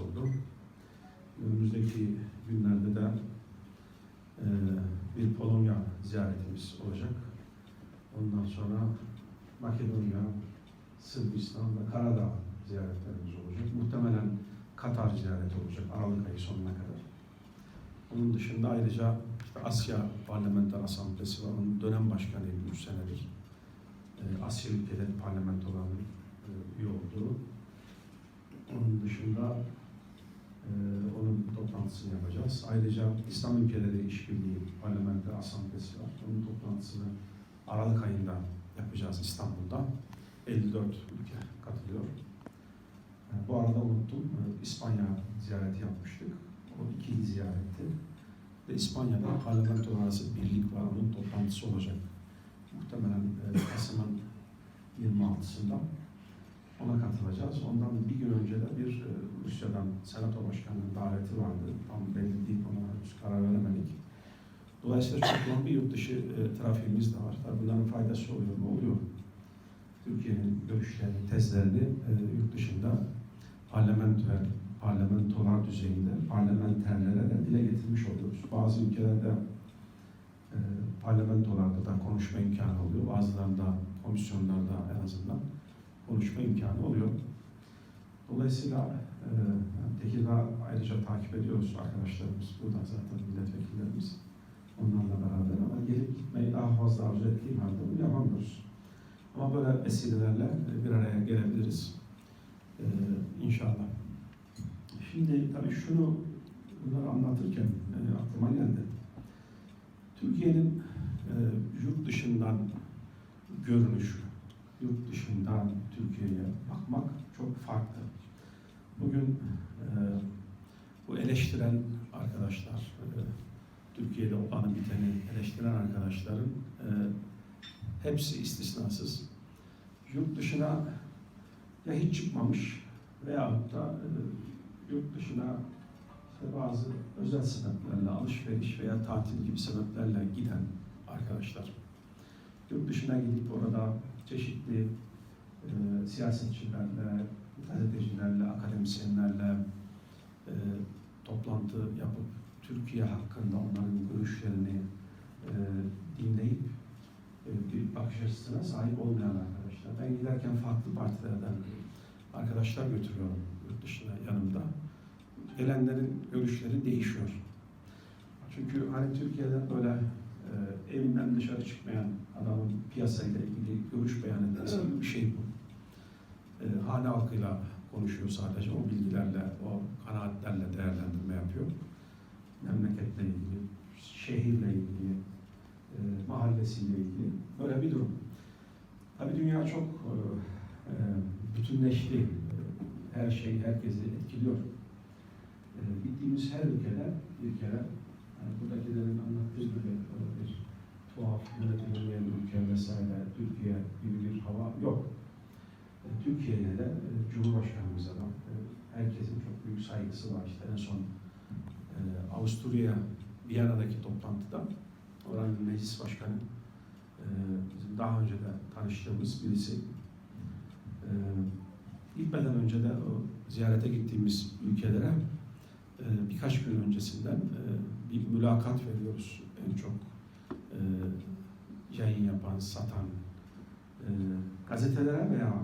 oldu. Önümüzdeki günlerde de e, bir Polonya ziyaretimiz olacak. Ondan sonra Makedonya, Sırbistan ve Karadağ ziyaretlerimiz olacak. Muhtemelen Katar ziyareti olacak Aralık ayı sonuna kadar. Onun dışında ayrıca işte Asya Parlamenter Asamblesi var. Onun dönem başkanıyım 3 senedir. E, Asya ülkeleri parlamentolarının e, üye olduğu. Onun dışında toplantısını yapacağız. Ayrıca İslam ülkeleri işbirliği parlamenter asamblesi var. Onun toplantısını Aralık ayında yapacağız İstanbul'da. 54 ülke katılıyor. Bu arada unuttum. e, İspanya ziyareti yapmıştık. O ikili ziyaretti. Ve İspanya'da parlamento arası birlik var. Onun toplantısı olacak. Muhtemelen e, Kasım'ın 26'sında ona katılacağız. Ondan bir gün önce de Senato Başkanı'nın daveti vardı. Tam belli değil, ona henüz karar veremedik. Dolayısıyla çok yoğun bir yurt dışı e, trafiğimiz de var. Tabii bunların faydası oluyor mu? Oluyor. Türkiye'nin görüşlerini, tezlerini e, yurt dışında parlamento, parlamentolar düzeyinde parlamenterlere de dile getirmiş oluyoruz. Bazı ülkelerde e, parlamentolarda da konuşma imkanı oluyor. Bazılarında komisyonlarda en azından konuşma imkanı oluyor. Dolayısıyla e, Tekirdağ ayrıca takip ediyoruz arkadaşlarımız. Burada zaten milletvekillerimiz onlarla beraber ama gelip gitmeyi daha fazla arzu ettiğim halde bunu yapamıyoruz. Ama böyle vesilelerle bir araya gelebiliriz. E, inşallah. Şimdi tabii şunu bunları anlatırken e, aklıma geldi. Türkiye'nin e, yurt dışından görünüşü, yurt dışından Türkiye'ye bakmak çok farklı. Bugün e, bu eleştiren arkadaşlar, e, Türkiye'de olanı biteni eleştiren arkadaşların e, hepsi istisnasız. Yurt dışına ya hiç çıkmamış veyahut da e, yurt dışına işte bazı özel sebeplerle alışveriş veya tatil gibi sebeplerle giden arkadaşlar. Yurt dışına gidip orada çeşitli e, siyasetçilerle, Türkiye hakkında onların görüşlerini e, dinleyip e, bir bakış açısına sahip olmayan arkadaşlar. Ben giderken farklı partilerden arkadaşlar götürüyorum yurt dışına yanımda. Gelenlerin görüşleri değişiyor. Çünkü hani Türkiye'de böyle e, evinden dışarı çıkmayan adamın piyasayla ilgili görüş beyan etmesi bir şey bu. E, hane halkıyla konuşuyor sadece. O bilgilerle, o kanaatlerle değerlendirme yapıyor. Memleketle ilgili, şehirle ilgili, e, mahallesiyle ilgili. Böyle bir durum. Tabii dünya çok e, e, bütünleşti. Her şey herkesi etkiliyor. E, gittiğimiz her ülkede bir kere yani buradakilerin anlattığı gibi bir tuhaf yönetilmeyen ülke vesaire Türkiye gibi bir hava yok. E, Türkiye'ye de e, Cumhurbaşkanımıza da e, herkesin çok büyük saygısı var. İşte en son Avusturya Viyana'daki toplantıda oranın meclis başkanı e, bizim daha önce de tanıştığımız birisi e, gitmeden önce de o ziyarete gittiğimiz ülkelere e, birkaç gün öncesinden e, bir mülakat veriyoruz. En çok e, yayın yapan, satan e, gazetelere veya